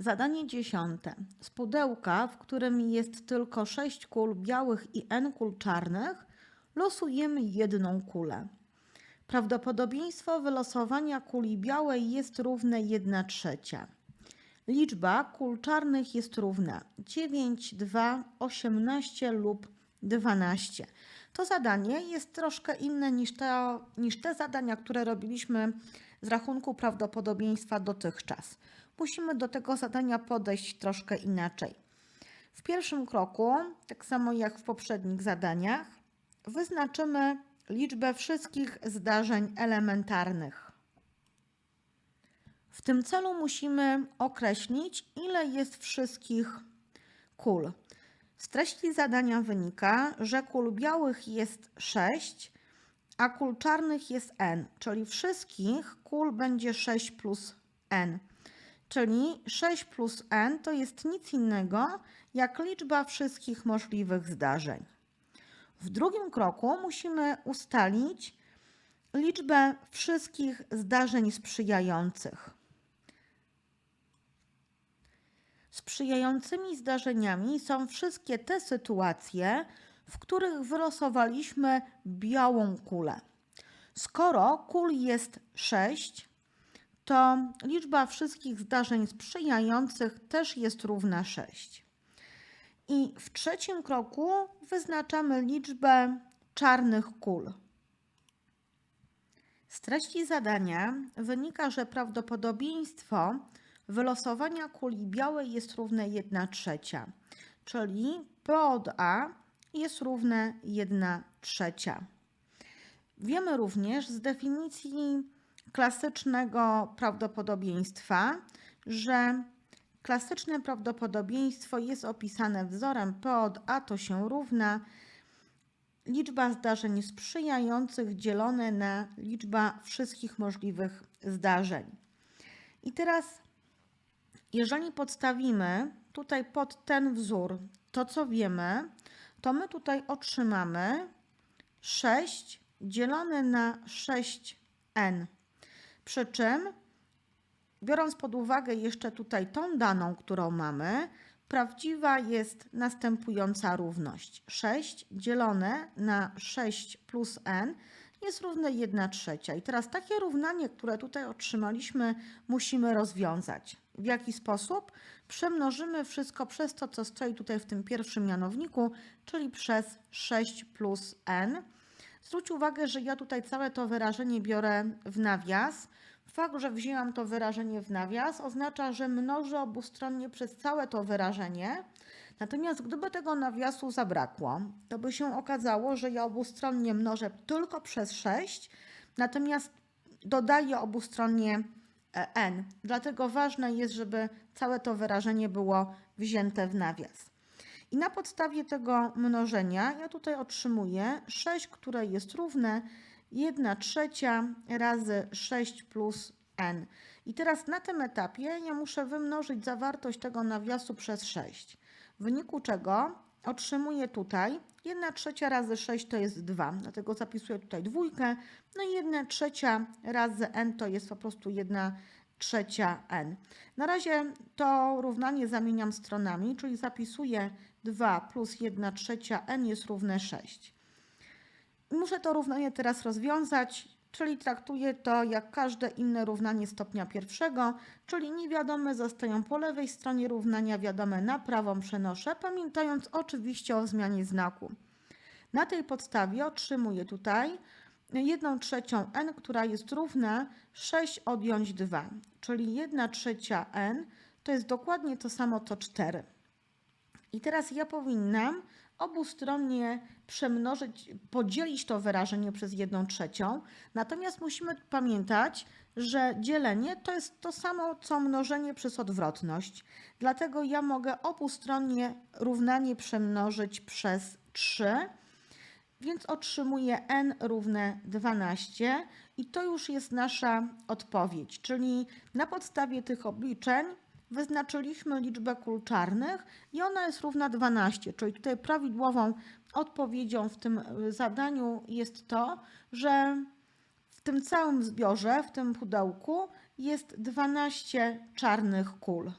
Zadanie dziesiąte. Z pudełka, w którym jest tylko 6 kul białych i n kul czarnych, losujemy jedną kulę. Prawdopodobieństwo wylosowania kuli białej jest równe 1 trzecia. Liczba kul czarnych jest równa 9, 2, 18 lub 12. To zadanie jest troszkę inne niż te, niż te zadania, które robiliśmy z rachunku prawdopodobieństwa dotychczas. Musimy do tego zadania podejść troszkę inaczej. W pierwszym kroku, tak samo jak w poprzednich zadaniach, wyznaczymy liczbę wszystkich zdarzeń elementarnych. W tym celu musimy określić, ile jest wszystkich kul. Z treści zadania wynika, że kul białych jest 6, a kul czarnych jest n, czyli wszystkich kul będzie 6 plus n. Czyli 6 plus n to jest nic innego jak liczba wszystkich możliwych zdarzeń. W drugim kroku musimy ustalić liczbę wszystkich zdarzeń sprzyjających. Sprzyjającymi zdarzeniami są wszystkie te sytuacje, w których wylosowaliśmy białą kulę. Skoro kul jest 6, to liczba wszystkich zdarzeń sprzyjających też jest równa 6. I w trzecim kroku wyznaczamy liczbę czarnych kul. Z treści zadania wynika, że prawdopodobieństwo wylosowania kuli białej jest równe 1 trzecia, czyli P od A jest równe 1 trzecia. Wiemy również z definicji klasycznego prawdopodobieństwa, że klasyczne prawdopodobieństwo jest opisane wzorem P od A to się równa liczba zdarzeń sprzyjających dzielone na liczba wszystkich możliwych zdarzeń. I teraz, jeżeli podstawimy tutaj pod ten wzór to, co wiemy, to my tutaj otrzymamy 6 dzielone na 6n. Przy czym, biorąc pod uwagę jeszcze tutaj tą daną, którą mamy, prawdziwa jest następująca równość. 6 dzielone na 6 plus n jest równe 1 trzecia. I teraz takie równanie, które tutaj otrzymaliśmy, musimy rozwiązać. W jaki sposób? Przemnożymy wszystko przez to, co stoi tutaj w tym pierwszym mianowniku, czyli przez 6 plus n. Zwróć uwagę, że ja tutaj całe to wyrażenie biorę w nawias. Fakt, że wzięłam to wyrażenie w nawias oznacza, że mnożę obustronnie przez całe to wyrażenie. Natomiast gdyby tego nawiasu zabrakło, to by się okazało, że ja obustronnie mnożę tylko przez 6, natomiast dodaję obustronnie e, n. Dlatego ważne jest, żeby całe to wyrażenie było wzięte w nawias. I na podstawie tego mnożenia ja tutaj otrzymuję 6, które jest równe 1 trzecia razy 6 plus n. I teraz na tym etapie ja muszę wymnożyć zawartość tego nawiasu przez 6. W wyniku czego otrzymuję tutaj 1 trzecia razy 6 to jest 2, dlatego zapisuję tutaj dwójkę. No i 1 trzecia razy n to jest po prostu 1 trzecia n. Na razie to równanie zamieniam stronami, czyli zapisuję 2 plus 1 trzecia n jest równe 6. Muszę to równanie teraz rozwiązać, czyli traktuję to jak każde inne równanie stopnia pierwszego, czyli niewiadome zostają po lewej stronie równania, wiadome na prawą przenoszę, pamiętając oczywiście o zmianie znaku. Na tej podstawie otrzymuję tutaj 1 trzecią n, która jest równa 6 odjąć 2, czyli 1 trzecia n to jest dokładnie to samo co 4. I teraz ja powinnam obustronnie przemnożyć, podzielić to wyrażenie przez 1 trzecią. Natomiast musimy pamiętać, że dzielenie to jest to samo co mnożenie przez odwrotność. Dlatego ja mogę obustronnie równanie przemnożyć przez 3, więc otrzymuję n równe 12 i to już jest nasza odpowiedź. Czyli na podstawie tych obliczeń wyznaczyliśmy liczbę kul czarnych i ona jest równa 12, czyli tutaj prawidłową odpowiedzią w tym y, zadaniu jest to, że w tym całym zbiorze, w tym pudełku jest 12 czarnych kul.